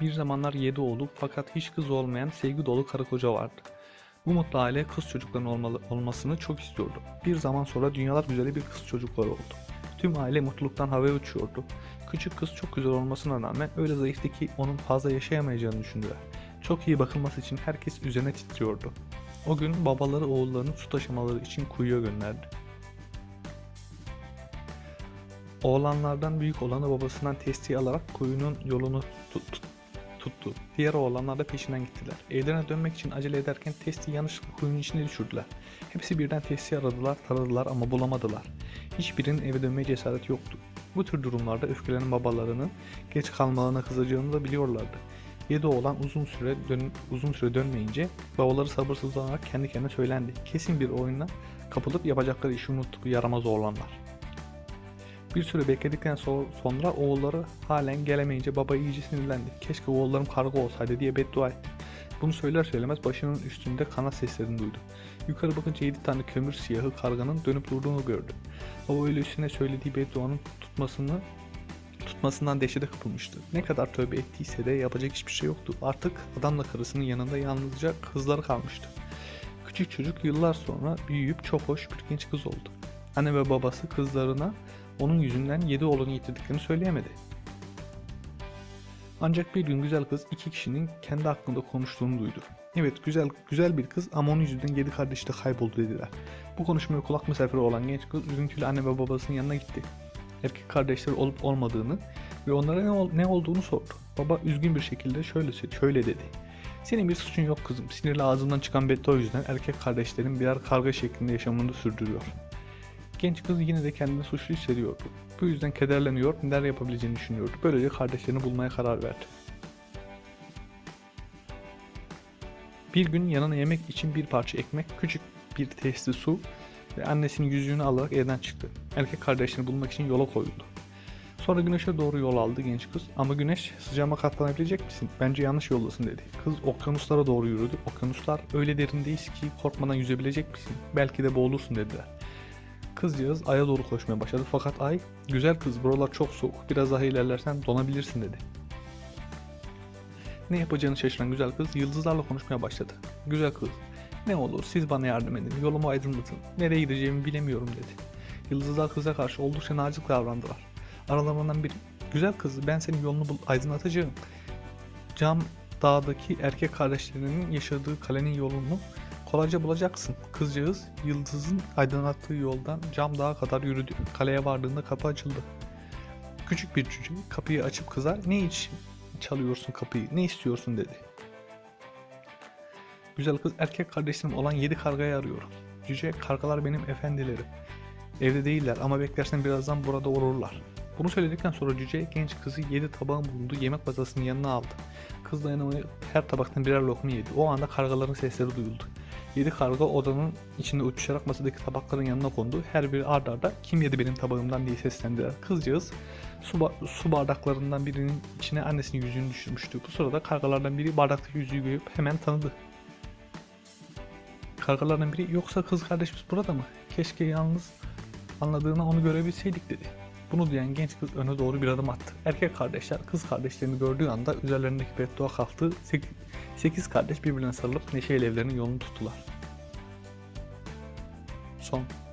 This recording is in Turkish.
Bir zamanlar yedi oğlu fakat hiç kız olmayan sevgi dolu karı koca vardı. Bu mutlu aile kız çocukların olmalı, olmasını çok istiyordu. Bir zaman sonra dünyalar güzeli bir kız çocukları oldu. Tüm aile mutluluktan havaya uçuyordu. Küçük kız çok güzel olmasına rağmen öyle zayıftı ki onun fazla yaşayamayacağını düşündüler. Çok iyi bakılması için herkes üzerine titriyordu. O gün babaları oğullarını su taşımaları için kuyuya gönderdi. Oğlanlardan büyük olanı babasından testiyi alarak kuyunun yolunu tut- tuttu. Diğer oğlanlar da peşinden gittiler. Evlerine dönmek için acele ederken testi yanlışlıkla kuyunun içine düşürdüler. Hepsi birden testi aradılar, taradılar ama bulamadılar. Hiçbirinin eve dönmeye cesareti yoktu. Bu tür durumlarda öfkelenen babalarının geç kalmalarına kızacağını da biliyorlardı. Yedi oğlan uzun süre dön uzun süre dönmeyince babaları sabırsızlanarak kendi kendine söylendi. Kesin bir oyuna kapılıp yapacakları işi unuttu bu yaramaz oğlanlar. Bir süre bekledikten so- sonra oğulları halen gelemeyince baba iyice sinirlendi. Keşke oğullarım karga olsaydı diye beddua etti. Bunu söyler söylemez başının üstünde kanat seslerini duydu. Yukarı bakınca 7 tane kömür siyahı karganın dönüp durduğunu gördü. Baba öyle üstüne söylediği bedduanın tutmasını tutmasından dehşete kapılmıştı. Ne kadar tövbe ettiyse de yapacak hiçbir şey yoktu. Artık adamla karısının yanında yalnızca kızları kalmıştı. Küçük çocuk yıllar sonra büyüyüp çok hoş bir genç kız oldu. Anne ve babası kızlarına onun yüzünden yedi oğlunu yitirdiklerini söyleyemedi. Ancak bir gün güzel kız iki kişinin kendi hakkında konuştuğunu duydu. Evet güzel güzel bir kız ama onun yüzünden yedi kardeşi de kayboldu dediler. Bu konuşmaya kulak misafiri olan genç kız üzüntüyle anne ve babasının yanına gitti. Erkek kardeşleri olup olmadığını ve onlara ne, ol- ne olduğunu sordu. Baba üzgün bir şekilde şöyle şöyle dedi. Senin bir suçun yok kızım. Sinirli ağzından çıkan beddua yüzünden erkek kardeşlerin birer karga şeklinde yaşamını sürdürüyor. Genç kız yine de kendini suçlu hissediyordu. Bu yüzden kederleniyor, neler yapabileceğini düşünüyordu. Böylece kardeşlerini bulmaya karar verdi. Bir gün yanına yemek için bir parça ekmek, küçük bir testi su ve annesinin yüzüğünü alarak evden çıktı. Erkek kardeşini bulmak için yola koyuldu. Sonra güneşe doğru yol aldı genç kız. Ama güneş sıcağıma katlanabilecek misin? Bence yanlış yoldasın dedi. Kız okyanuslara doğru yürüdü. Okyanuslar öyle derindeyiz ki korkmadan yüzebilecek misin? Belki de boğulursun dediler. Kızcağız aya doğru koşmaya başladı fakat ay güzel kız buralar çok soğuk biraz daha ilerlersen donabilirsin dedi. Ne yapacağını şaşıran güzel kız yıldızlarla konuşmaya başladı. Güzel kız ne olur siz bana yardım edin yolumu aydınlatın nereye gideceğimi bilemiyorum dedi. Yıldızlar kıza karşı oldukça nazik davrandılar. Aralarından biri güzel kız ben senin yolunu aydınlatacağım. Cam dağdaki erkek kardeşlerinin yaşadığı kalenin yolunu kolayca bulacaksın. Kızcağız yıldızın aydınlattığı yoldan cam dağa kadar yürüdü. Kaleye vardığında kapı açıldı. Küçük bir cüce kapıyı açıp kıza ne için çalıyorsun kapıyı ne istiyorsun dedi. Güzel kız erkek kardeşlerim olan yedi kargayı arıyor. Cüce kargalar benim efendilerim. Evde değiller ama beklersen birazdan burada olurlar. Bunu söyledikten sonra cüce genç kızı yedi tabağın bulunduğu yemek masasının yanına aldı. Kız dayanamayıp her tabaktan birer lokma yedi. O anda kargaların sesleri duyuldu. Yedi karga odanın içinde uçuşarak masadaki tabakların yanına kondu. Her biri ard arda kim yedi benim tabağımdan diye seslendiler. Kızcağız su, ba- su bardaklarından birinin içine annesinin yüzüğünü düşürmüştü. Bu sırada kargalardan biri bardaktaki yüzüğü görüp hemen tanıdı. Kargalardan biri yoksa kız kardeşimiz burada mı? Keşke yalnız anladığına onu görebilseydik dedi. Bunu duyan genç kız öne doğru bir adım attı. Erkek kardeşler kız kardeşlerini gördüğü anda üzerlerindeki beddua kalktı. Sek- Sekiz kardeş birbirine sarılıp neşeyle evlerinin yolunu tuttular. Son.